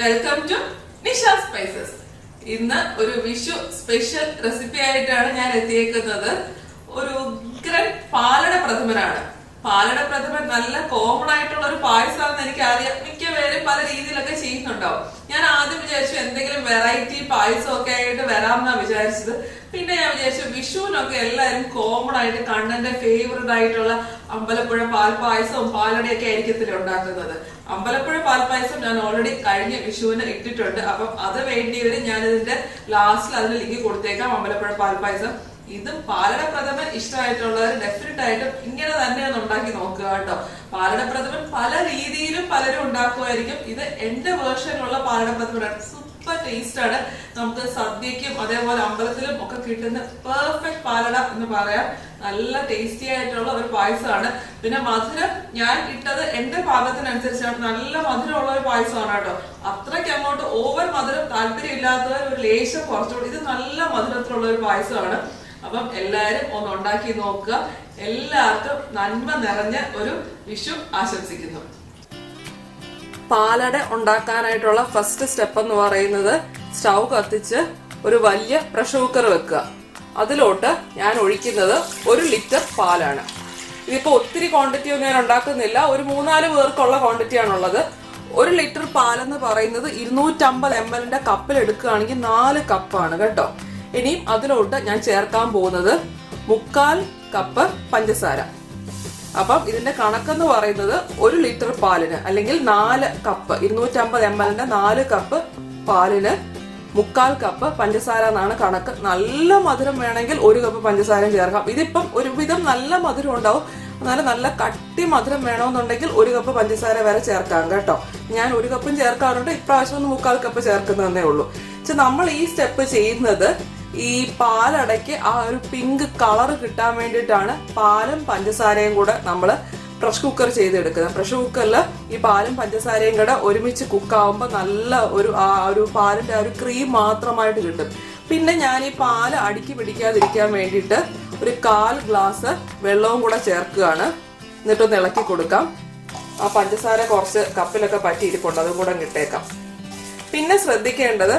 Welcome to Nisha spices ഇന്ന് ഒരു Vishu special recipe ആയിട്ടാണ് ഞാൻ എത്തിയേക്കുന്നത്. ഒരു ഉഗ്രൻ പാലട പ്രഥമനാണ്. പാലട പ്രഥമൻ നല്ല കോമൺ ആയിട്ടുള്ള ഒരു പായസമാണെന്ന് എനിക്ക് അറിയാം. മിക്ക പേരും പല രീതിയിലൊക്കെ ചെയ്യുന്നുണ്ടാവും. ഞാൻ ആദ്യം വിചാരിച്ചു എന്തെങ്കിലും വെറൈറ്റി പായസം ഒക്കെ ആയിട്ട് വരാമെന്നാ വിചാരിച്ചത്. പിന്നെ ഞാൻ വിചാരിച്ചു വിഷുവിനൊക്കെ എല്ലാവരും കോമൺ ആയിട്ട് കണ്ണന്റെ ഫേവററ്റ് ആയിട്ടുള്ള അമ്പലപ്പുഴ പാൽപ്പായസവും പാലടയൊക്കെ ആയിരിക്കത്തില്ല ഉണ്ടാക്കുന്നത്. അമ്പലപ്പുഴ പാൽപ്പായസം ഞാൻ ഓൾറെഡി കഴിഞ്ഞ വിഷുവിന് ഇട്ടിട്ടുണ്ട്. അപ്പം അത് വേണ്ടിയവര് ഞാൻ ഇതിന്റെ ലാസ്റ്റിൽ അതിന് ലിങ്ക് കൊടുത്തേക്കാം അമ്പലപ്പുഴ പാൽപ്പായസം ഇതും പാലടപ്രഥമൻ ഇഷ്ടമായിട്ടുള്ളവർ ഡെഫിനറ്റ് ആയിട്ടും ഇങ്ങനെ തന്നെ ഒന്ന് ഉണ്ടാക്കി നോക്കുക കേട്ടോ. പാലടപ്രഥമൻ പല രീതിയിലും പലരും ഉണ്ടാക്കുമായിരിക്കും. ഇത് എന്റെ വേർഷനിലുള്ള പാലടപ്രഥമനാണ് സൂപ്പർ ടേസ്റ്റ് ആണ്. നമുക്ക് സദ്യക്കും അതേപോലെ അമ്പലത്തിലും ഒക്കെ കിട്ടുന്ന പെർഫെക്റ്റ് പാലട എന്ന് പറയാം. നല്ല ടേസ്റ്റി ആയിട്ടുള്ള ഒരു പായസമാണ്. പിന്നെ മധുരം ഞാൻ ഇട്ടത് എന്റെ പാകത്തിനനുസരിച്ചാണ്. നല്ല മധുരമുള്ള ഒരു പായസമാണ് കേട്ടോ. അത്രയ്ക്ക് അങ്ങോട്ട് ഓവർ മധുരം താല്പര്യം ഇല്ലാത്തവർ ഒരു ലേശം കുറച്ചുകൂടി. ഇത് നല്ല മധുരത്തിലുള്ള ഒരു പായസമാണ്. അപ്പം എല്ലാവരും ഒന്ന് ഉണ്ടാക്കി നോക്കുക. എല്ലാവർക്കും നന്മ നിറഞ്ഞ ഒരു വിഷു ആശംസിക്കുന്നു. പാലട ഉണ്ടാക്കാനായിട്ടുള്ള ഫസ്റ്റ് സ്റ്റെപ്പ് എന്ന് പറയുന്നത് സ്റ്റൗ കത്തിച്ച് ഒരു വലിയ പ്രഷർ കുക്കർ വെക്കുക. അതിലോട്ട് ഞാൻ ഒഴിക്കുന്നത് ഒരു ലിറ്റർ പാലാണ്. ഇതിപ്പോ ഒത്തിരി ക്വാണ്ടിറ്റി ഒന്നും ഞാൻ ഉണ്ടാക്കുന്നില്ല. ഒരു മൂന്നാൽ പേർക്കുള്ള ക്വാണ്ടിറ്റി ആണുള്ളത്. ഒരു ലിറ്റർ പാലെന്ന് പറയുന്നത് ഇരുന്നൂറ്റമ്പത് എം എല്ലിന്റെ കപ്പിൽ എടുക്കുകയാണെങ്കിൽ നാല് കപ്പാണ് കേട്ടോ. ഇനിയും അതിലോട്ട് ഞാൻ ചേർക്കാൻ പോകുന്നത് മുക്കാൽ കപ്പ് പഞ്ചസാര. അപ്പം ഇതിന്റെ കണക്കെന്ന് പറയുന്നത് ഒരു ലിറ്റർ പാലിന് അല്ലെങ്കിൽ നാല് കപ്പ് ഇരുന്നൂറ്റമ്പത് എം എല്ലിന്റെ നാല് കപ്പ് പാലിന് മുക്കാൽ കപ്പ് പഞ്ചസാര എന്നാണ് കണക്ക്. നല്ല മധുരം വേണമെങ്കിൽ ഒരു കപ്പ് പഞ്ചസാരയും ചേർക്കാം. ഇതിപ്പം ഒരുവിധം നല്ല മധുരം ഉണ്ടാവും. എന്നാലും നല്ല കട്ടി മധുരം വേണമെന്നുണ്ടെങ്കിൽ ഒരു കപ്പ് പഞ്ചസാര വരെ ചേർക്കാം കേട്ടോ. ഞാൻ ഒരു കപ്പും ചേർക്കാറുണ്ട്. ഇപ്രാവശ്യം ഒന്ന് മുക്കാൽ കപ്പ് ചേർക്കുന്നതന്നേ ഉള്ളൂ. പക്ഷെ നമ്മൾ ഈ സ്റ്റെപ്പ് ചെയ്യുന്നത് ഈ പാലടയ്ക്ക് ആ ഒരു പിങ്ക് കളർ കിട്ടാൻ വേണ്ടിയിട്ടാണ് പാലും പഞ്ചസാരയും കൂടെ നമ്മൾ പ്രഷർ കുക്കർ ചെയ്തെടുക്കുന്നത്. പ്രഷർ കുക്കറിൽ ഈ പാലും പഞ്ചസാരയും കൂടെ ഒരുമിച്ച് കുക്കാവുമ്പോൾ നല്ല ഒരു ആ ഒരു പാലിന്റെ ആ ഒരു ക്രീം മാത്രമായിട്ട് കിട്ടും. പിന്നെ ഞാൻ ഈ പാൽ അടുക്കി പിടിക്കാതിരിക്കാൻ വേണ്ടിയിട്ട് ഒരു കാൽ ഗ്ലാസ് വെള്ളവും കൂടെ ചേർക്കുകയാണ്. എന്നിട്ടൊന്ന് ഇളക്കി കൊടുക്കാം. ആ പഞ്ചസാര കുറച്ച് കപ്പിലൊക്കെ പറ്റിയിരിപ്പുണ്ട് അതും കൂടെ കിട്ടേക്കാം പിന്നെ ശ്രദ്ധിക്കേണ്ടത്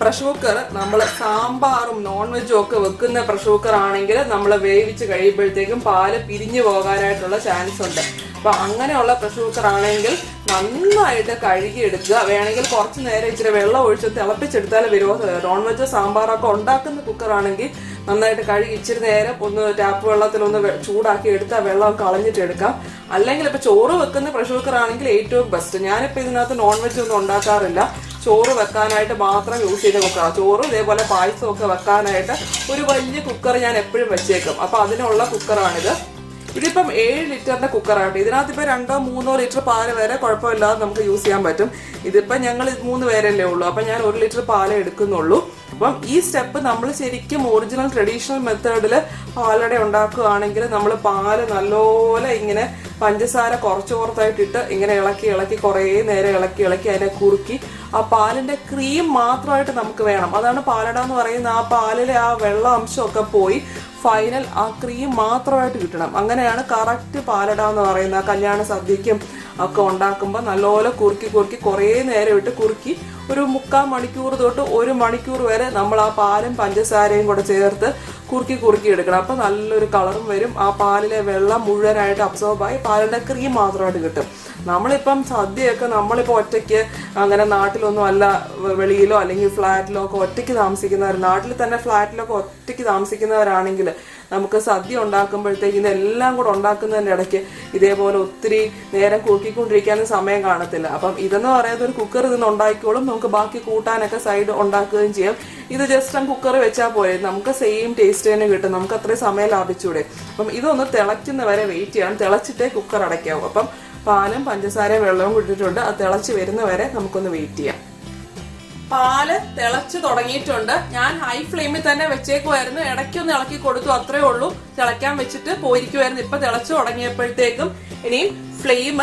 പ്രഷർ കുക്കർ നമ്മൾ സാമ്പാറും നോൺ വെജും ഒക്കെ വെക്കുന്ന പ്രഷർ കുക്കർ ആണെങ്കിൽ നമ്മൾ വേവിച്ച് കഴിയുമ്പോഴത്തേക്കും പാൽ പിരിഞ്ഞു പോകാനായിട്ടുള്ള ചാൻസ് ഉണ്ട്. അപ്പൊ അങ്ങനെയുള്ള പ്രഷർ കുക്കർ ആണെങ്കിൽ നന്നായിട്ട് കഴുകിയെടുക്കുക. വേണമെങ്കിൽ കുറച്ച് നേരം ഇച്ചിരി വെള്ളം ഒഴിച്ച് തിളപ്പിച്ചെടുത്താൽ വിരോധം. നോൺ വെജ് സാമ്പാറൊക്കെ ഉണ്ടാക്കുന്ന കുക്കർ ആണെങ്കിൽ നന്നായിട്ട് കഴുകി ഇച്ചിരി നേരം ഒന്ന് ടാപ്പ് വെള്ളത്തിൽ ഒന്ന് ചൂടാക്കി എടുത്ത് ആ വെള്ളം കളഞ്ഞിട്ട് എടുക്കാം. അല്ലെങ്കിൽ ഇപ്പൊ ചോറ് വെക്കുന്ന പ്രഷർ കുക്കർ ആണെങ്കിൽ ഏറ്റവും ബെസ്റ്റ് ഞാനിപ്പോൾ ഇതിനകത്ത് നോൺ വെജ് ഒന്നും ഉണ്ടാക്കാറില്ല. ചോറ് വെക്കാനായിട്ട് മാത്രം യൂസ് ചെയ്ത കുക്കറാണ് ചോറ് ഇതേപോലെ പായസം ഒക്കെ വെക്കാനായിട്ട് ഒരു വലിയ കുക്കർ ഞാൻ എപ്പോഴും വെച്ചേക്കും. അപ്പൊ അതിനുള്ള കുക്കറാണിത് ഇതിപ്പം ഏഴ് ലിറ്ററിന്റെ കുക്കറാണ് ഇതിനകത്ത് ഇപ്പൊ രണ്ടോ മൂന്നോ ലിറ്റർ പാൽ വരെ കുഴപ്പമില്ലാതെ നമുക്ക് യൂസ് ചെയ്യാൻ പറ്റും. ഇതിപ്പം ഞങ്ങൾ മൂന്ന് പേരല്ലേ ഉള്ളൂ. അപ്പം ഞാൻ ഒരു ലിറ്റർ പാലേ എടുക്കുന്നുള്ളൂ. അപ്പം ഈ സ്റ്റെപ്പ് നമ്മൾ ശരിക്കും ഒറിജിനൽ ട്രഡീഷണൽ മെത്തേഡിൽ പാലട ഉണ്ടാക്കുകയാണെങ്കിൽ നമ്മൾ പാൽ നല്ലപോലെ ഇങ്ങനെ പഞ്ചസാര കുറച്ച് കുറച്ചായിട്ടിട്ട് ഇങ്ങനെ ഇളക്കി ഇളക്കി കുറേ നേരം ഇളക്കി ഇളക്കി അതിനെ കുറുക്കി ആ പാലിന്റെ ക്രീം മാത്രമായിട്ട് നമുക്ക് വേണം. അതാണ് പാലട എന്ന് പറയുന്ന ആ പാലിലെ ആ വെള്ള അംശമൊക്കെ പോയി ഫൈനൽ ആ ക്രീം മാത്രമായിട്ട് കിട്ടണം. അങ്ങനെയാണ് കറക്റ്റ് പാലട എന്ന് പറയുന്ന കല്യാണ സദ്യക്കും ഒക്കെ ഉണ്ടാക്കുമ്പോൾ നല്ലപോലെ കുറുക്കി കുറുക്കി കുറേ നേരം ഇട്ട് കുറുക്കി ഒരു മുക്കാൽ മണിക്കൂർ തൊട്ട് ഒരു മണിക്കൂർ വരെ നമ്മൾ ആ പാലും പഞ്ചസാരയും കൂടെ ചേർത്ത് കുറുക്കി കുറുക്കി എടുക്കണം. അപ്പോൾ നല്ലൊരു കളറും വരും. ആ പാലിലെ വെള്ളം മുഴുവനായിട്ട് അബ്സോർബായി പാലിന്റെ ക്രീം മാത്രമായിട്ട് കിട്ടും. നമ്മളിപ്പം സദ്യയൊക്കെ നമ്മളിപ്പോൾ ഒറ്റയ്ക്ക് അങ്ങനെ നാട്ടിലൊന്നും അല്ല വെളിയിലോ അല്ലെങ്കിൽ ഫ്ലാറ്റിലോ ഒക്കെ ഒറ്റയ്ക്ക് താമസിക്കുന്നവർ നാട്ടിൽ തന്നെ ഫ്ലാറ്റിലൊക്കെ ഒറ്റയ്ക്ക് താമസിക്കുന്നവരാണെങ്കിൽ നമുക്ക് സദ്യ ഉണ്ടാക്കുമ്പോഴത്തേക്ക് ഇതെല്ലാം കൂടെ ഉണ്ടാക്കുന്നതിന്റെ ഇടയ്ക്ക് ഇതേപോലെ ഒത്തിരി നേരം കൂക്കിക്കൊണ്ടിരിക്കാനും സമയം കാണത്തില്ല. അപ്പം ഇതെന്ന് പറയുന്നത് ഒരു കുക്കർ ഇതിന്ന് ഉണ്ടാക്കിക്കോളും. നമുക്ക് ബാക്കി കൂട്ടാനൊക്കെ സൈഡ് ഉണ്ടാക്കുകയും ചെയ്യാം. ഇത് ജസ്റ്റ് ആ കുക്കർ വെച്ചാൽ പോരെ. നമുക്ക് സെയിം ടേസ്റ്റ് തന്നെ കിട്ടും. നമുക്ക് അത്രയും സമയം ലാഭിച്ചൂടെ. അപ്പം ഇതൊന്ന് തിളയ്ക്കുന്ന വരെ വെയിറ്റ് ചെയ്യണം. തിളച്ചിട്ടേ കുക്കർ അടയ്ക്കാവും. അപ്പം പാലും പഞ്ചസാരയും വെള്ളവും ഇട്ടിട്ടുണ്ട്. അത് തിളച്ച് വരുന്ന വരെ നമുക്കൊന്ന് വെയിറ്റ് ചെയ്യാം. പാൽ തിളച്ചു തുടങ്ങിയിട്ടുണ്ട്. ഞാൻ ഹൈ ഫ്ലെയിമിൽ തന്നെ വെച്ചേക്കുമായിരുന്നു ഇടയ്ക്കൊന്ന് ഇളക്കി കൊടുത്തു അത്രേ ഉള്ളൂ. തിളയ്ക്കാൻ വെച്ചിട്ട് പോയിരിക്കുമായിരുന്നു ഇപ്പൊ തിളച്ചു തുടങ്ങിയപ്പോഴത്തേക്കും ഇനിയും ഫ്ലെയിം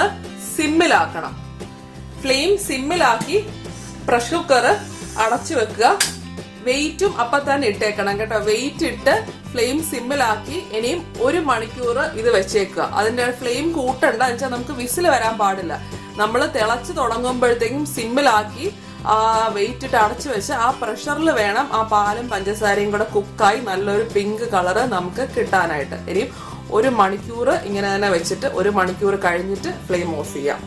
സിമ്മിലാക്കണം. ഫ്ലെയിം സിമ്മിലാക്കി പ്രഷർ കുക്കർ അടച്ചു വെക്കുക. വെയിറ്റും അപ്പൊ തന്നെ ഇട്ടേക്കണം കേട്ടോ. വെയിറ്റ് ഇട്ട് ഫ്ലെയിം സിമ്മിലാക്കി ഇനിയും ഒരു മണിക്കൂർ ഇത് വെച്ചേക്കുക. അതിന്റെ ഫ്ലെയിം കൂട്ടണ്ട. എന്ന് വെച്ചാൽ നമുക്ക് വിസിൽ വരാൻ പാടില്ല. നമ്മൾ തിളച്ച് തുടങ്ങുമ്പോഴത്തേക്കും സിമ്മിലാക്കി ആ വെയിറ്റ് ഇട്ട് അടച്ചു വെച്ച് ആ പ്രഷറിൽ വേണം ആ പാലും പഞ്ചസാരയും കൂടെ കുക്കായി നല്ലൊരു പിങ്ക് കളറ് നമുക്ക് കിട്ടാനായിട്ട്. ഇനി ഒരു മണിക്കൂർ ഇങ്ങനെ തന്നെ വെച്ചിട്ട് ഒരു മണിക്കൂർ കഴിഞ്ഞിട്ട് ഫ്ലെയിം ഓഫ് ചെയ്യാം.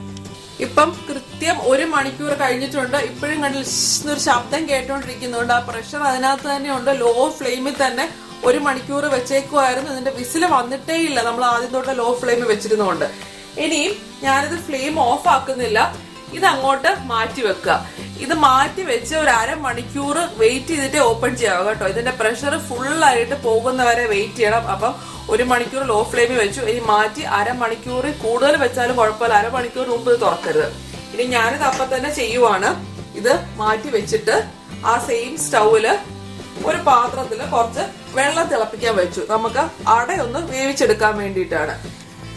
ഇപ്പം കൃത്യം ഒരു മണിക്കൂർ കഴിഞ്ഞിട്ടുണ്ട്. ഇപ്പോഴും കണ്ടിൽ ശബ്ദം കേട്ടോണ്ടിരിക്കുന്നുണ്ട് ആ പ്രഷർ അതിനകത്ത് തന്നെ ഉണ്ട്. ലോ ഫ്ലെയിമിൽ തന്നെ ഒരു മണിക്കൂർ വെച്ചേക്കുമായിരുന്നു ഇതിന്റെ വിസിൽ വന്നിട്ടേ ഇല്ല. നമ്മൾ ആദ്യം തൊട്ട് ലോ ഫ്ലെയിമിൽ വെച്ചിരുന്നുകൊണ്ട് ഇനിയും ഞാനിത് ഫ്ലെയിം ഓഫ് ആക്കുന്നില്ല. ഇത് അങ്ങോട്ട് മാറ്റി വെക്കുക ഇത് മാറ്റി വെച്ച് ഒരു അരമണിക്കൂർ വെയിറ്റ് ചെയ്തിട്ട് ഓപ്പൺ ചെയ്യുക കേട്ടോ. ഇതിന്റെ പ്രഷർ ഫുള്ളായിട്ട് പോകുന്നവരെ വെയിറ്റ് ചെയ്യണം. അപ്പം ഒരു മണിക്കൂർ ലോ ഫ്ലെയിമിൽ വെച്ചു. ഇനി മാറ്റി അരമണിക്കൂർ കൂടുതൽ വെച്ചാലും കുഴപ്പമില്ല. അരമണിക്കൂർ മുമ്പ് ഇത് തുറക്കരുത്. ഇനി ഞാനിത് അപ്പം തന്നെ ചെയ്യുവാണ്. ഇത് മാറ്റി വെച്ചിട്ട് ആ സെയിം സ്റ്റൗവിൽ ഒരു പാത്രത്തിൽ കുറച്ച് വെള്ളം തിളപ്പിക്കാൻ വെച്ചു. നമുക്ക് അടയൊന്ന് വേവിച്ചെടുക്കാൻ വേണ്ടിയിട്ടാണ്.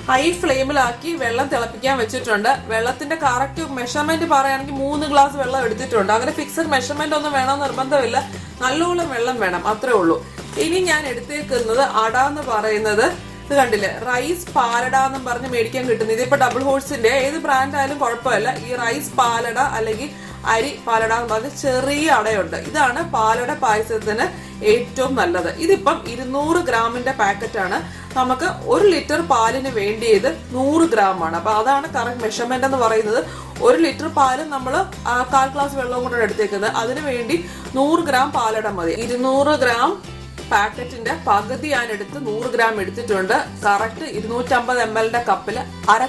ഹൈ ഫ്ലെയിമിലാക്കി വെള്ളം തിളപ്പിക്കാൻ വെച്ചിട്ടുണ്ട്. വെള്ളത്തിന്റെ കറക്റ്റ് മെഷർമെന്റ് പറയുകയാണെങ്കിൽ മൂന്ന് ഗ്ലാസ് വെള്ളം എടുത്തിട്ടുണ്ട്. അങ്ങനെ ഫിക്സഡ് മെഷർമെന്റ് ഒന്നും വേണം നിർബന്ധമില്ല. നല്ലോണം വെള്ളം വേണം അത്രേ ഉള്ളൂ. ഇനി ഞാൻ എടുത്തേക്കുന്നത് അട എന്ന് പറയുന്നത്. ഇത് കണ്ടില്ലേ? റൈസ് പാലട എന്നും പറഞ്ഞ് മേടിക്കാൻ കിട്ടുന്നത് ഇതിപ്പോ ഡബിൾ ഹോഴ്സിന്റെ ഏത് ബ്രാൻഡ് ആയാലും കുഴപ്പമില്ല. ഈ റൈസ് പാലട അല്ലെങ്കിൽ അരി പാലട എന്ന് പറഞ്ഞ ചെറിയ അടയുണ്ട്. ഇതാണ് പാലട പായസത്തിന് ഏറ്റവും നല്ലത്. ഇതിപ്പം ഇരുന്നൂറ് ഗ്രാമിന്റെ പാക്കറ്റാണ് നമുക്ക് ഒരു ലിറ്റർ പാലിന് വേണ്ടിയത് നൂറ് ഗ്രാം ആണ് അപ്പൊ അതാണ് കറക്റ്റ് മെഷർമെന്റ് എന്ന് പറയുന്നത്. ഒരു ലിറ്റർ പാൽ നമ്മൾ കാൽ ഗ്ലാസ് വെള്ളം കൊണ്ടാണ് എടുത്തേക്കുന്നത്. അതിന് വേണ്ടി നൂറ് ഗ്രാം പാലട മതി. ഇരുന്നൂറ് ഗ്രാം പാക്കറ്റിന്റെ പകുതി ഞാൻ എടുത്ത് നൂറ് ഗ്രാം എടുത്തിട്ടുണ്ട്. കറക്റ്റ് ഇരുന്നൂറ്റമ്പത് എം എല്ലിന്റെ കപ്പിൽ അര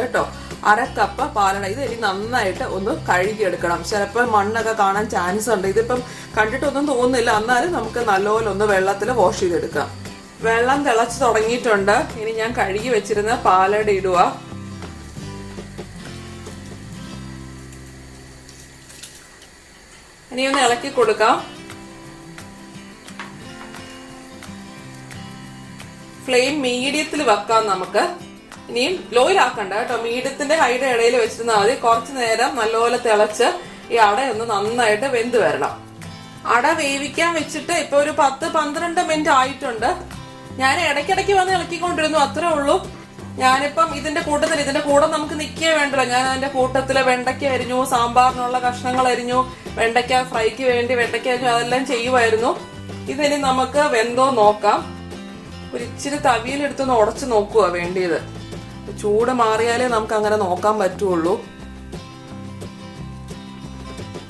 കേട്ടോ. അര കപ്പ് പാലട. ഇത് ഇനി നന്നായിട്ട് ഒന്ന് കഴുകിയെടുക്കണം. ചിലപ്പോൾ മണ്ണൊക്കെ കാണാൻ ചാൻസ് ഉണ്ട്. ഇതിപ്പം കണ്ടിട്ടൊന്നും തോന്നുന്നില്ല. എന്നാലും നമുക്ക് നല്ലപോലെ ഒന്ന് വെള്ളത്തിൽ വാഷ് ചെയ്തെടുക്കാം. വെള്ളം തിളച്ച് തുടങ്ങിയിട്ടുണ്ട്. ഇനി ഞാൻ കഴുകി വെച്ചിരുന്ന പാലട ഇടുക ഇനി ഒന്ന് ഇളക്കി കൊടുക്കാം. ഫ്ലെയിം മീഡിയത്തിൽ വെക്കാം നമുക്ക്. ഇനിയും ലോയിലാക്കണ്ട കേട്ടോ. മീഡിയത്തിന്റെ ഹൈഡ് ഇടയിൽ വെച്ചിരുന്നാൽ മതി. കുറച്ച് നേരം നല്ലപോലെ തിളച്ച് ഈ അട ഒന്ന് നന്നായിട്ട് വെന്ത് വരണം. അട വേവിക്കാൻ വെച്ചിട്ട് ഇപ്പൊ ഒരു പത്ത് പന്ത്രണ്ട് മിനിറ്റ് ആയിട്ടുണ്ട്. ഞാൻ ഇടയ്ക്കിടയ്ക്ക് വന്ന് ഇളക്കിക്കൊണ്ടിരുന്നു അത്രേ ഉള്ളൂ. ഞാനിപ്പം ഇതിന്റെ കൂട്ടത്തിൽ ഇതിന്റെ കൂടെ നമുക്ക് നിൽക്കേ വേണ്ടല്ലോ. ഞാൻ അതിന്റെ കൂട്ടത്തിൽ വെണ്ടയ്ക്ക അരിഞ്ഞു സാമ്പാറിനുള്ള കഷ്ണങ്ങൾ അരിഞ്ഞു വെണ്ടയ്ക്ക ഫ്രൈക്ക് വേണ്ടി വെണ്ടയ്ക്ക അരിഞ്ഞു അതെല്ലാം ചെയ്യുമായിരുന്നു. ഇതിനി നമുക്ക് വെന്തോ നോക്കാം. ഒരു ഇച്ചിരി തവിയിലെടുത്തൊന്ന് ഉടച്ച് നോക്കുക വേണ്ടിയത്. ചൂട് മാറിയാലേ നമുക്ക് അങ്ങനെ നോക്കാൻ പറ്റുള്ളൂ.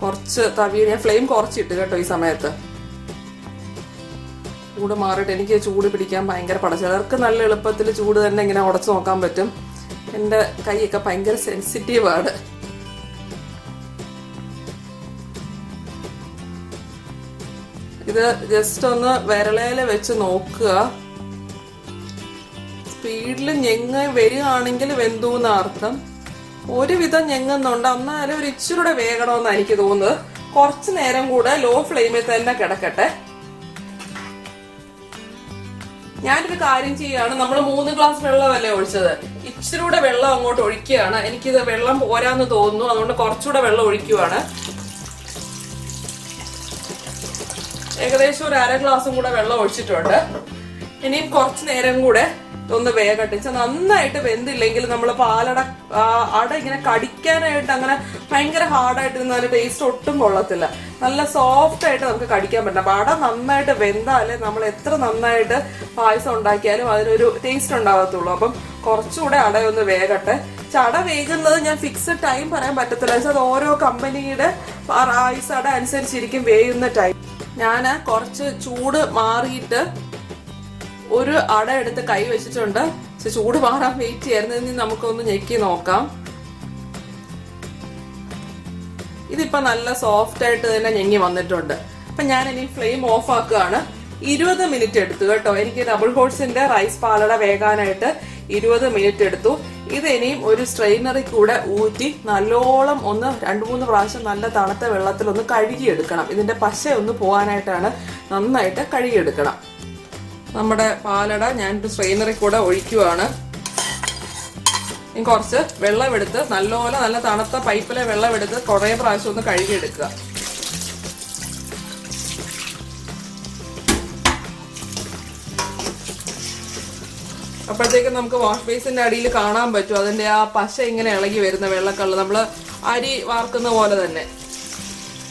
കുറച്ച് തവിയിൽ ഞാൻ ഫ്ലെയിം കുറച്ചിട്ട് കേട്ടോ ഈ സമയത്ത്. ചൂട് മാറിയിട്ട് എനിക്ക് ചൂട് പിടിക്കാൻ ഭയങ്കര പട. ചിലർക്ക് നല്ല എളുപ്പത്തിൽ ചൂട് തന്നെ ഇങ്ങനെ ഉടച്ചു നോക്കാൻ പറ്റും. എന്റെ കൈയൊക്കെ ഭയങ്കര സെൻസിറ്റീവാണ് ഇത് ജസ്റ്റ് ഒന്ന് വിരളയിൽ വെച്ച് നോക്കുക. സ്പീഡിൽ ഞെങ്ങ് വരികയാണെങ്കിൽ വെന്തു എന്ന ഒരുവിധം ഞെങ്ങുന്നുണ്ട്. എന്നാലും ഒരു ഇച്ചിരൂടെ വേഗണമെന്നാണ് എനിക്ക് തോന്നുന്നത്. കുറച്ച് നേരം കൂടെ ലോ ഫ്ലെയിമിൽ തന്നെ കിടക്കട്ടെ. ഞാനൊരു കാര്യം ചെയ്യാണ്. നമ്മൾ മൂന്ന് ഗ്ലാസ് വെള്ളമല്ലേ ഒഴിച്ചത്. ഇച്ചിരൂടെ വെള്ളം അങ്ങോട്ട് ഒഴിക്കുകയാണ്. എനിക്കിത് വെള്ളം പോരാന്ന് തോന്നുന്നു. അതുകൊണ്ട് കുറച്ചുകൂടെ വെള്ളം ഒഴിക്കുവാണ്. ഏകദേശം ഒരു അര ഗ്ലാസും കൂടെ വെള്ളം ഒഴിച്ചിട്ടുണ്ട്. ഇനിയും കുറച്ച് നേരം കൂടെ ഒന്ന് വേഗട്ടിച്ച് നന്നായിട്ട് വെന്തില്ലെങ്കിൽ നമ്മൾ പാലട അട ഇങ്ങനെ കടിക്കാനായിട്ട് അങ്ങനെ ഭയങ്കര ഹാർഡായിട്ട് ഇരുന്നാൽ ടേസ്റ്റ് ഒട്ടും കൊള്ളത്തില്ല. നല്ല സോഫ്റ്റ് ആയിട്ട് നമുക്ക് കടിക്കാൻ പറ്റില്ല. അപ്പൊ അട നന്നായിട്ട് വെന്താലേ നമ്മൾ എത്ര നന്നായിട്ട് പായസം ഉണ്ടാക്കിയാലും അതിനൊരു ടേസ്റ്റ് ഉണ്ടാകത്തുള്ളൂ അപ്പം കുറച്ചുകൂടെ അടയൊന്ന് വേഗട്ടെ. ചട വേകുന്നത് ഞാൻ ഫിക്സഡ് ടൈം പറയാൻ പറ്റത്തില്ല. പക്ഷെ അത് ഓരോ കമ്പനിയുടെ റൈസ് അട അനുസരിച്ചിരിക്കും വേയുന്ന ടൈം ഞാൻ കുറച്ച് ചൂട് മാറിയിട്ട് ഒരു അട എടുത്ത് കൈ വെച്ചിട്ടുണ്ട്. ചൂട് മാറാൻ വെയിറ്റ് ചെയ്യുന്നതിന് നമുക്കൊന്ന് ഞെക്കി നോക്കാം. ഇതിപ്പോ നല്ല സോഫ്റ്റ് ആയിട്ട് തന്നെ ഞെങ്ങി വന്നിട്ടുണ്ട്. അപ്പൊ ഞാൻ ഇനി ഫ്ലെയിം ഓഫ് ആക്കുകയാണ്. ഇരുപത് മിനിറ്റ് എടുത്തു കേട്ടോ. എനിക്ക് ഡബിൾ ഹോൾസിന്റെ റൈസ് പാലട വേകാനായിട്ട് ഇരുപത് മിനിറ്റ് എടുത്തു. ഇത് ഇനിയും ഒരു സ്ട്രെയിനറിൽ കൂടെ ഊറ്റി നല്ലോളം ഒന്ന് രണ്ട് മൂന്ന് പ്രാവശ്യം നല്ല തണുത്ത വെള്ളത്തിൽ ഒന്ന് കഴുകിയെടുക്കണം. ഇതിന്റെ പശ ഒന്ന് പോകാനായിട്ടാണ് നന്നായിട്ട് കഴുകിയെടുക്കണം. നമ്മുടെ പാലട ഞാൻ സ്ട്രെയിനറിൽ കൂടെ ഒഴിക്കുവാണ്. ഇനി കുറച്ച് വെള്ളമെടുത്ത് നല്ലപോലെ നല്ല തണുത്ത പൈപ്പിലെ വെള്ളമെടുത്ത് കുറേ പ്രാവശ്യം ഒന്ന് കഴുകിയെടുക്കുക. അപ്പോഴത്തേക്കും നമുക്ക് വാഷ് ബേസിന്റെ അടിയിൽ കാണാൻ പറ്റും. അതിന്റെ ആ പശ ഇങ്ങനെ ഇളകി വരുന്ന വെള്ളക്കള്ള്. നമ്മൾ അരി വാർക്കുന്ന പോലെ തന്നെ.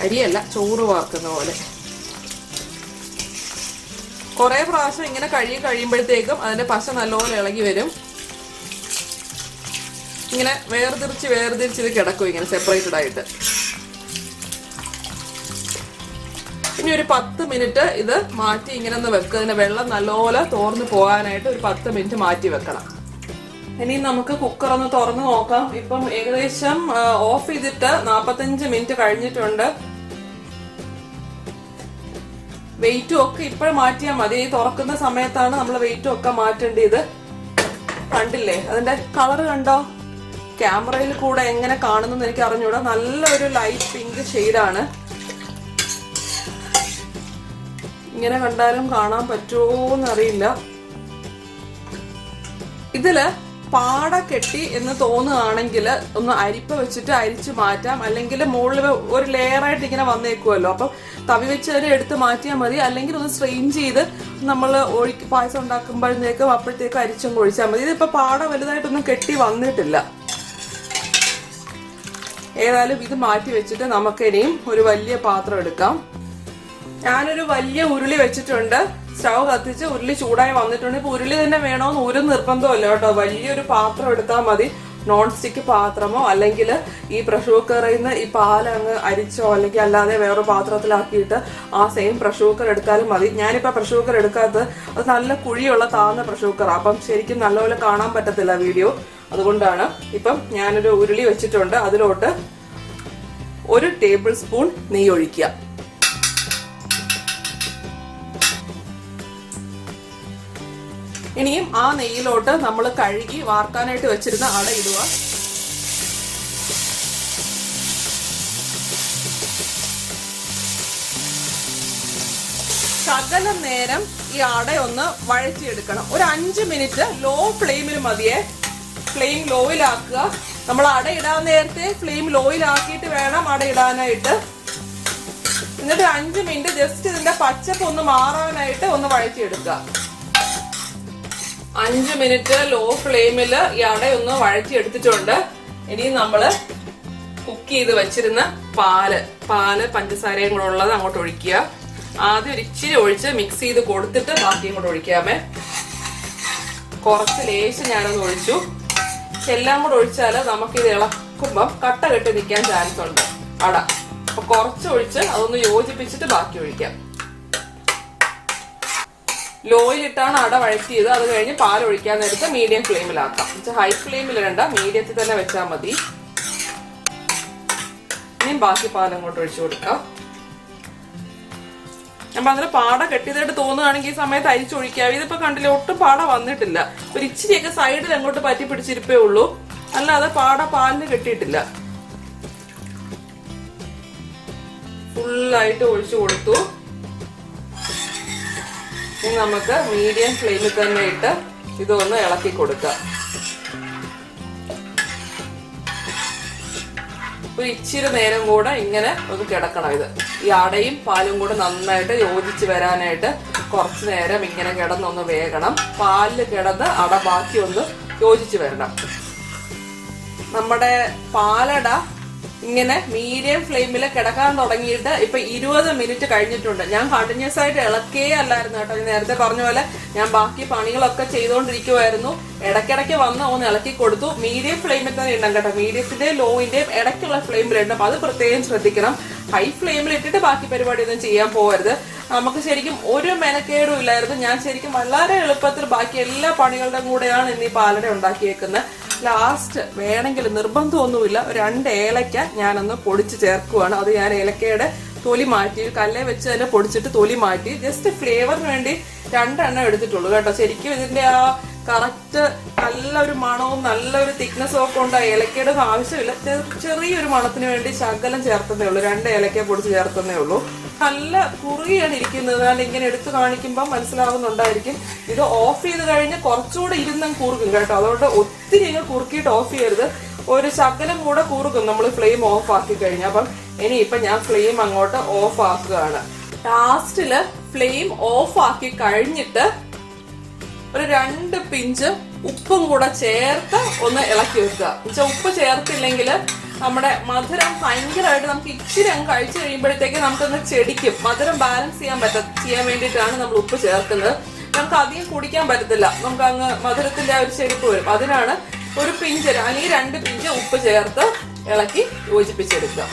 അരിയല്ല ചോറ് വാർക്കുന്ന പോലെ. കുറെ പ്രാവശ്യം ഇങ്ങനെ കഴുകി കഴിയുമ്പോഴത്തേക്കും അതിന്റെ പശ നല്ലപോലെ ഇളകി വരും. ഇങ്ങനെ വേർതിരിച്ച് വേർതിരിച്ച് ഇത് കിടക്കും ഇങ്ങനെ സെപ്പറേറ്റഡ് ആയിട്ട്. ഇനി ഒരു പത്ത് മിനിറ്റ് ഇത് മാറ്റി ഇങ്ങനെ ഒന്ന് വെക്കുക. ഇതിന്റെ വെള്ളം നല്ലപോലെ തോർന്നു പോകാനായിട്ട് ഒരു പത്ത് മിനിറ്റ് മാറ്റി വെക്കണം. ഇനി നമുക്ക് കുക്കർ ഒന്ന് തുറന്നു നോക്കാം. ഇപ്പം ഏകദേശം ഓഫ് ചെയ്തിട്ട് നാപ്പത്തഞ്ച് മിനിറ്റ് കഴിഞ്ഞിട്ടുണ്ട്. വെയിറ്റും ഒക്കെ ഇപ്പോഴും മാറ്റിയാൽ മതി. ഈ തുറക്കുന്ന സമയത്താണ് നമ്മൾ വെയിറ്റും ഒക്കെ മാറ്റേണ്ടത്. കണ്ടില്ലേ? അതിന്റെ കളർ കണ്ടോ? ക്യാമറയിൽ കൂടെ എങ്ങനെ കാണുന്നെന്ന് എനിക്ക് അറിഞ്ഞൂടാ. നല്ലൊരു ലൈറ്റ് പിങ്ക് ഷെയ്ഡാണ് ഇങ്ങനെ കണ്ടാലും കാണാൻ പറ്റുമോന്നറിയില്ല ഇതിൽ പാട കെട്ടി എന്ന് തോന്നുകയാണെങ്കിൽ ഒന്ന് അരിപ്പ വെച്ചിട്ട് അരിച്ച് മാറ്റാം. അല്ലെങ്കിൽ മുകളിൽ ഒരു ലെയറായിട്ട് ഇങ്ങനെ വന്നേക്കുമല്ലോ അപ്പം തവി വെച്ച് അതിനെ എടുത്ത് മാറ്റിയാൽ മതി. അല്ലെങ്കിൽ ഒന്ന് സ്ട്രെയിൻ ചെയ്ത് നമ്മൾ ഒഴിക്ക് പായസം ഉണ്ടാക്കുമ്പോഴത്തേക്കും അപ്പോഴത്തേക്കും അരിച്ചും കൊഴിച്ചാൽ മതി. ഇതിപ്പോൾ പാട വലുതായിട്ടൊന്നും കെട്ടി വന്നിട്ടില്ല. ഏതായാലും ഇത് മാറ്റി വെച്ചിട്ട് നമുക്ക് ഇനിയും ഒരു വലിയ പാത്രം എടുക്കാം. ഞാനൊരു വലിയ ഉരുളി വെച്ചിട്ടുണ്ട്. സ്റ്റൗ കത്തിച്ച് ഉരുളി ചൂടായി വന്നിട്ടുണ്ട്. ഇപ്പൊ ഉരുളി തന്നെ വേണമെന്ന് ഒരു നിർബന്ധമല്ല കേട്ടോ. വലിയൊരു പാത്രം എടുത്താൽ മതി. നോൺ സ്റ്റിക്ക് പാത്രമോ അല്ലെങ്കിൽ ഈ പ്രഷർ കുക്കറിൽ നിന്ന് ഈ പാൽ അങ്ങ് അരിച്ചോ അല്ലെങ്കിൽ അല്ലാതെ വേറെ പാത്രത്തിലാക്കിയിട്ട് ആ സെയിം പ്രഷർ കുക്കർ എടുത്താലും മതി. ഞാനിപ്പോൾ പ്രഷർ കുക്കർ എടുക്കാത്തത് അത് നല്ല കുഴിയുള്ള താഴ്ന്ന പ്രഷർ കുക്കറാണ് അപ്പം ശരിക്കും നല്ലപോലെ കാണാൻ പറ്റത്തില്ല വീഡിയോ. അതുകൊണ്ടാണ് ഇപ്പം ഞാനൊരു ഉരുളി വെച്ചിട്ടുണ്ട്. അതിലോട്ട് ഒരു ടേബിൾ സ്പൂൺ നെയ്യ് ഒഴിക്കുക. ഇനിയും ആ നെയ്യിലോട്ട് നമ്മൾ കഴുകി വാർക്കാനായിട്ട് വെച്ചിരുന്ന അട ഇടുക. സകല നേരം ഈ അട ഒന്ന് വഴറ്റിയെടുക്കണം. ഒരു അഞ്ച് മിനിറ്റ് ലോ ഫ്ലെയിമിൽ മതിയെ. ഫ്ലെയിം ലോയിലാക്കുക. നമ്മൾ അട ഇടാൻ നേരത്തെ ഫ്ലെയിം ലോയിലാക്കിയിട്ട് വേണം അട ഇടാനായിട്ട്. എന്നിട്ട് അഞ്ച് മിനിറ്റ് ജസ്റ്റ് ഇതിന്റെ പച്ചപ്പ് ഒന്ന് മാറാനായിട്ട് ഒന്ന് വഴറ്റിയെടുക്കുക. അഞ്ച് മിനിറ്റ് ലോ ഫ്ലെയിമിൽ ഈ അടയൊന്ന് വഴറ്റി എടുത്തിട്ടുണ്ട്. ഇനി നമ്മൾ കുക്ക് ചെയ്ത് വെച്ചിരുന്ന പാൽ പാൽ പഞ്ചസാരയും കൂടെ ഉള്ളത് അങ്ങോട്ട് ഒഴിക്കുക. ആദ്യം ഒരു ഇച്ചിരി ഒഴിച്ച് മിക്സ് ചെയ്ത് കൊടുത്തിട്ട് ബാക്കിയും കൂടെ ഒഴിക്കാമേ. കുറച്ച് ലേശം ഞാനൊന്ന് ഒഴിച്ചു. എല്ലാം കൂടെ ഒഴിച്ചാൽ നമുക്കിത് ഇളക്കുമ്പം കട്ട കെട്ടി നിൽക്കാൻ ചാൻസ് ഉണ്ട്. അട. അപ്പൊ കുറച്ച് ഒഴിച്ച് അതൊന്ന് യോജിപ്പിച്ചിട്ട് ബാക്കി ഒഴിക്കാം. ലോയിലിട്ടാണ് അട വഴറ്റിയത്. അത് കഴിഞ്ഞ് പാൽ ഒഴിക്കാൻ നേരത്ത് മീഡിയം ഫ്ലെയിമിലാക്കാം ഹൈ ഫ്ലെയിമിൽ ഇടണ്ട മീഡിയത്തിൽ തന്നെ വെച്ചാൽ മതി. ഇനിയും ബാക്കി പാൽ അങ്ങോട്ട് ഒഴിച്ചു കൊടുക്കാം. ഞാൻ അതിന് പാട കെട്ടിയതായിട്ട് തോന്നുകയാണെങ്കിൽ ഈ സമയത്ത് അരിച്ചൊഴിക്കാം ഇതിപ്പോ കണ്ടില്ല ഒട്ടും പാട വന്നിട്ടില്ല. ഒരു ഇച്ചിരിയൊക്കെ സൈഡിൽ അങ്ങോട്ട് പറ്റി പിടിച്ചിരിപ്പേ ഉള്ളൂ. അല്ലാതെ പാട പാലിന് കെട്ടിയിട്ടില്ല. ഫുള്ളായിട്ട് ഒഴിച്ചു കൊടുത്തു. ഇനി നമുക്ക് മീഡിയം ഫ്ലെയിമിൽ തന്നെ ഇട്ട് ഇതൊന്ന് ഇളക്കി കൊടുക്കാം. ഒരു ഇച്ചിരി നേരം കൂടെ ഇങ്ങനെ ഒന്ന് കിടക്കണം ഇത്. ഈ അടയും പാലും കൂടെ നന്നായിട്ട് യോജിച്ച് വരാനായിട്ട് കുറച്ച് നേരം ഇങ്ങനെ കിടന്നൊന്ന് വേകണം. പാലിൽ കിടന്ന് അട ബാക്കി ഒന്ന് യോജിച്ച് വരണം. നമ്മുടെ പാലട ഇങ്ങനെ മീഡിയം ഫ്ലെയിമിൽ കിടക്കാൻ തുടങ്ങിയിട്ട് ഇപ്പൊ ഇരുപത് മിനിറ്റ് കഴിഞ്ഞിട്ടുണ്ട്. ഞാൻ കണ്ടിന്യൂസ് ആയിട്ട് ഇളക്കേ അല്ലായിരുന്നു കേട്ടോ. നേരത്തെ പറഞ്ഞ പോലെ ഞാൻ ബാക്കി പണികളൊക്കെ ചെയ്തുകൊണ്ടിരിക്കുമായിരുന്നു ഇടയ്ക്കിടയ്ക്ക് വന്ന് ഒന്ന് ഇളക്കി കൊടുത്തു. മീഡിയം ഫ്ലെയിമിൽ തന്നെ ഇടണം കേട്ടോ. മീഡിയത്തിന്റെയും ലോയിന്റെയും ഇടയ്ക്കുള്ള ഫ്ലെയിമിൽ ഇടണം. അത് പ്രത്യേകം ശ്രദ്ധിക്കണം. ഹൈ ഫ്ലെയിമിൽ ഇട്ടിട്ട് ബാക്കി പരിപാടിയൊന്നും ചെയ്യാൻ പോകരുത്. നമുക്ക് ശരിക്കും ഒരു മെനക്കേടും ഇല്ലായിരുന്നു. ഞാൻ ശരിക്കും വളരെ എളുപ്പത്തിൽ ബാക്കി എല്ലാ പണികളുടെയും കൂടെയാണ് ഇന്ന് ഈ പാലട ഉണ്ടാക്കിയേക്കുന്നത്. ലാസ്റ്റ് വേണമെങ്കിൽ നിർബന്ധമൊന്നുമില്ല. രണ്ട് ഏലക്ക ഞാനൊന്ന് പൊടിച്ച് ചേർക്കുവാണ്. അത് ഞാൻ ഏലക്കയുടെ തൊലി മാറ്റി കല്ലേ വെച്ച് തന്നെ പൊടിച്ചിട്ട് തൊലി മാറ്റി. ജസ്റ്റ് ഫ്ലേവറിന് വേണ്ടി രണ്ടെണ്ണം എടുത്തിട്ടുള്ളൂ കേട്ടോ. ശരിക്കും ഇതിന്റെ ആ കറക്റ്റ് നല്ലൊരു മണവും നല്ലൊരു തിക്നെസ്സും ഒക്കെ ഉണ്ട്. ഏലക്കയുടെ ആവശ്യമില്ല. ചെറിയൊരു മണത്തിന് വേണ്ടി ശകലം ചേർത്തതേ ഉള്ളൂ. രണ്ട് ഏലക്ക പൊടിച്ച് ചേർത്തതേ ഉള്ളൂ. നല്ല കുറുകിയാണ് ഇരിക്കുന്നത്. കാരണം ഇങ്ങനെ എടുത്തു കാണിക്കുമ്പോൾ മനസ്സിലാവുന്നുണ്ടായിരിക്കും. ഇത് ഓഫ് ചെയ്ത് കഴിഞ്ഞ് കുറച്ചുകൂടെ ഇരുന്നും കുറുക്കും കേട്ടോ. അതുകൊണ്ട് ഒത്തിരി നിങ്ങൾ കുറുക്കിയിട്ട് ഓഫ് ചെയ്യരുത്. ഒരു ശകലം കൂടെ കുറുക്കും. നമ്മൾ ഫ്ലെയിം ഓഫ് ആക്കി കഴിഞ്ഞാൽ അപ്പം ഇനി ഇപ്പം ഞാൻ ഫ്ലെയിം അങ്ങോട്ട് ഓഫ് ആക്കുകയാണ്. ലാസ്റ്റിൽ ഫ്ലെയിം ഓഫ് ആക്കി കഴിഞ്ഞിട്ട് ഒരു രണ്ട് പിഞ്ച് ഉപ്പും കൂടെ ചേർത്ത് ഒന്ന് ഇളക്കി വെക്കുക. എന്നുവെച്ചാൽ ഉപ്പ് ചേർത്തില്ലെങ്കിൽ നമ്മുടെ മധുരം ഭയങ്കരമായിട്ട് നമുക്ക് ഇച്ചിരി അങ്ങ് കഴിച്ചു കഴിയുമ്പോഴത്തേക്ക് നമുക്കൊന്ന് ചെടിക്കും. മധുരം ബാലൻസ് ചെയ്യാൻ പറ്റ ചെയ്യാൻ വേണ്ടിയിട്ടാണ് നമ്മൾ ഉപ്പ് ചേർക്കുന്നത്. നമുക്ക് അധികം കുടിക്കാൻ പറ്റത്തില്ല. നമുക്ക് അങ്ങ് മധുരത്തിന്റെ ഒരു ചെരുപ്പ് വരും. അതിനാണ് ഒരു പിഞ്ച് അല്ലെങ്കിൽ രണ്ട് പിഞ്ച് ഉപ്പ് ചേർത്ത് ഇളക്കി യോജിപ്പിച്ചെടുക്കുക.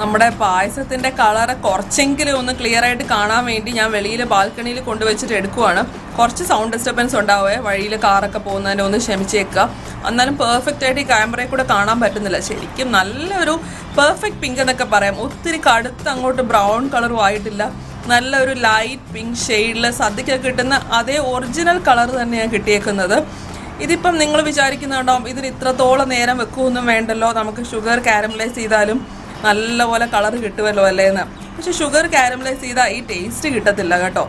നമ്മുടെ പായസത്തിന്റെ കളർ കുറച്ചെങ്കിലും ഒന്ന് ക്ലിയർ ആയിട്ട് കാണാൻ വേണ്ടി ഞാൻ വെളിയിൽ ബാൽക്കണിയിൽ കൊണ്ടുവച്ചിട്ട് എടുക്കുവാണ്. കുറച്ച് സൗണ്ട് ഡിസ്റ്റർബൻസ് ഉണ്ടാവേ വഴിയിൽ കാറൊക്കെ പോകുന്നതിന്റെ ഒന്ന് ക്ഷമിച്ചേക്കുക. എന്നാലും പെർഫെക്റ്റ് ആയിട്ട് ഈ ക്യാമറയിൽ കൂടെ കാണാൻ പറ്റുന്നില്ല. ശരിക്കും നല്ലൊരു പെർഫെക്റ്റ് പിങ്ക് എന്നൊക്കെ പറയാം. ഒത്തിരി കടുത്ത് അങ്ങോട്ട് ബ്രൗൺ കളറും ആയിട്ടില്ല. നല്ലൊരു ലൈറ്റ് പിങ്ക് ഷെയ്ഡിൽ സദ്യക്ക് കിട്ടുന്ന അതേ ഒറിജിനൽ കളർ തന്നെയാണ് കിട്ടിയേക്കുന്നത്. ഇതിപ്പം നിങ്ങൾ വിചാരിക്കുന്നുണ്ടാവും ഇതിന് ഇത്രത്തോളം നേരം വെക്കുമൊന്നും വേണ്ടല്ലോ. നമുക്ക് ഷുഗർ കാരമലൈസ് ചെയ്താലും നല്ലപോലെ കളർ കിട്ടുമല്ലോ അല്ലേ എന്ന് പക്ഷെ ഷുഗർ കാരമലൈസ് ചെയ്താൽ ഈ ടേസ്റ്റ് കിട്ടത്തില്ല കേട്ടോ.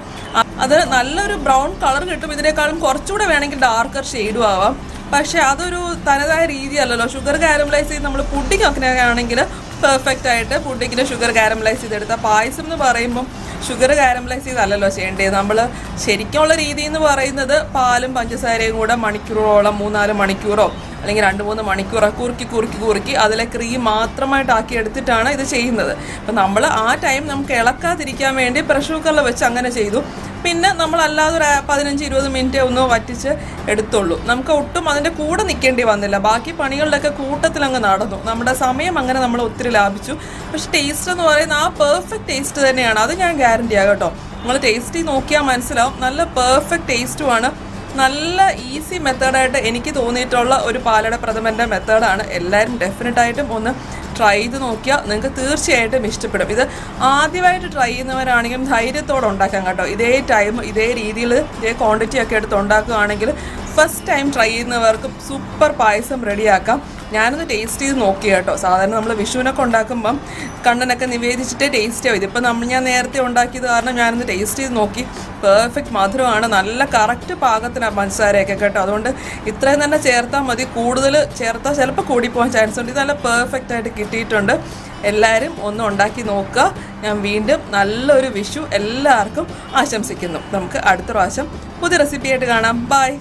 അത് നല്ലൊരു ബ്രൗൺ കളർ കിട്ടും. ഇതിനേക്കാളും കുറച്ചുകൂടെ വേണമെങ്കിൽ ഡാർക്കർ ഷെയ്ഡും ആവാം. പക്ഷെ അതൊരു തനതായ രീതിയല്ലല്ലോ. ഷുഗർ കാരമലൈസ് ചെയ്ത് നമ്മൾ പുഡിംഗ് ഒക്കെ ആണെങ്കിൽ പെർഫെക്റ്റ് ആയിട്ട് പുഡിങ്ങിന് ഷുഗർ കാരമലൈസ് ചെയ്തെടുത്താൽ പായസം എന്ന് പറയുമ്പം ഷുഗർ കാരമലൈസ് ചെയ്തല്ലല്ലോ ചെയ്യേണ്ടത്. നമ്മൾ ശരിക്കുള്ള രീതി എന്ന് പറയുന്നത് പാലും പഞ്ചസാരയും കൂടെ മണിക്കൂറോളം മൂന്നാൽ മണിക്കൂറോ അല്ലെങ്കിൽ രണ്ട് മൂന്ന് മണിക്കൂറോ കുറുക്കി കുറുക്കി കുറുക്കി അതിലെ ക്രീം മാത്രമായിട്ട് ആക്കി എടുത്തിട്ടാണ് ഇത് ചെയ്യുന്നത്. അപ്പം നമ്മൾ ആ ടൈം നമുക്ക് ഇളക്കാതിരിക്കാൻ വേണ്ടി പ്രഷർ കുക്കറിൽ വെച്ച് അങ്ങനെ ചെയ്തു. പിന്നെ നമ്മൾ അല്ലാതെ ഒരു പതിനഞ്ച് ഇരുപത് മിനിറ്റ് ഒന്ന് വറ്റിച്ച് എടുത്തുള്ളൂ. നമുക്ക് ഒട്ടും അതിന്റെ കൂടെ നിൽക്കേണ്ടി വന്നില്ല. ബാക്കി പണികളുടെയൊക്കെ കൂട്ടത്തിൽ അങ്ങ് നടന്നു. നമ്മുടെ സമയം അങ്ങനെ നമ്മൾ ഒത്തിരി ലാഭിച്ചു. പക്ഷെ ടേസ്റ്റ് എന്ന് പറയുന്നത് ആ പെർഫെക്റ്റ് ടേസ്റ്റ് തന്നെയാണ്. അത് ഞാൻ ഗ്യാരണ്ടി ആകാം കേട്ടോ. നിങ്ങൾ ടേസ്റ്റി നോക്കിയാൽ മനസ്സിലാവും. നല്ല പെർഫെക്റ്റ് ടേസ്റ്റുമാണ് നല്ല ഈസി മെത്തേഡായിട്ട് എനിക്ക് തോന്നിയിട്ടുള്ള ഒരു പാലട പ്രഥമന്റെ മെത്തേഡാണ് എല്ലാവരും ഡെഫിനറ്റായിട്ടും ഒന്ന് ട്രൈ ചെയ്ത് നോക്കിയാൽ നിങ്ങൾക്ക് തീർച്ചയായിട്ടും ഇഷ്ടപ്പെടും. ഇത് ആദ്യമായിട്ട് ട്രൈ ചെയ്യുന്നവരാണെങ്കിലും ധൈര്യത്തോടെ ഉണ്ടാക്കാം കേട്ടോ. ഇതേ ടൈം ഇതേ രീതിയിൽ ഇതേ ക്വാണ്ടിറ്റി ഒക്കെ എടുത്ത് ഉണ്ടാക്കുകയാണെങ്കിൽ ഫസ്റ്റ് ടൈം ട്രൈ ചെയ്യുന്നവർക്ക് സൂപ്പർ പായസം റെഡിയാക്കാം ഞാനത് ടേസ്റ്റ് ചെയ്ത് നോക്കി കേട്ടോ. സാധാരണ നമ്മൾ വിഷുവിനൊക്കെ ഉണ്ടാക്കുമ്പം കണ്ണനൊക്കെ നിവേദിച്ചിട്ട് ടേസ്റ്റ് ആവും. ഇതിപ്പോൾ നമ്മൾ ഞാൻ നേരത്തെ ഉണ്ടാക്കിയത് കാരണം ഞാനൊന്ന് ടേസ്റ്റ് ചെയ്ത് നോക്കി. പെർഫെക്റ്റ് മധുരമാണ്. നല്ല കറക്റ്റ് പാകത്തിനാണ് പഞ്ചസാരയൊക്കെ കേട്ടോ. അതുകൊണ്ട് ഇത്രയും തന്നെ ചേർത്താൽ മതി. കൂടുതൽ ചേർത്താൽ ചിലപ്പോൾ കൂടിപ്പോകാൻ ചാൻസ് ഉണ്ട്. ഇത് നല്ല പെർഫെക്റ്റ് ആയിട്ട് കിട്ടിയിട്ടുണ്ട്. എല്ലാവരും ഒന്ന് ഉണ്ടാക്കി നോക്കുക. ഞാൻ വീണ്ടും നല്ലൊരു വിഷു എല്ലാവർക്കും ആശംസിക്കുന്നു. നമുക്ക് അടുത്ത പ്രാവശ്യം പുതിയ റെസിപ്പിയായിട്ട് കാണാം. ബൈ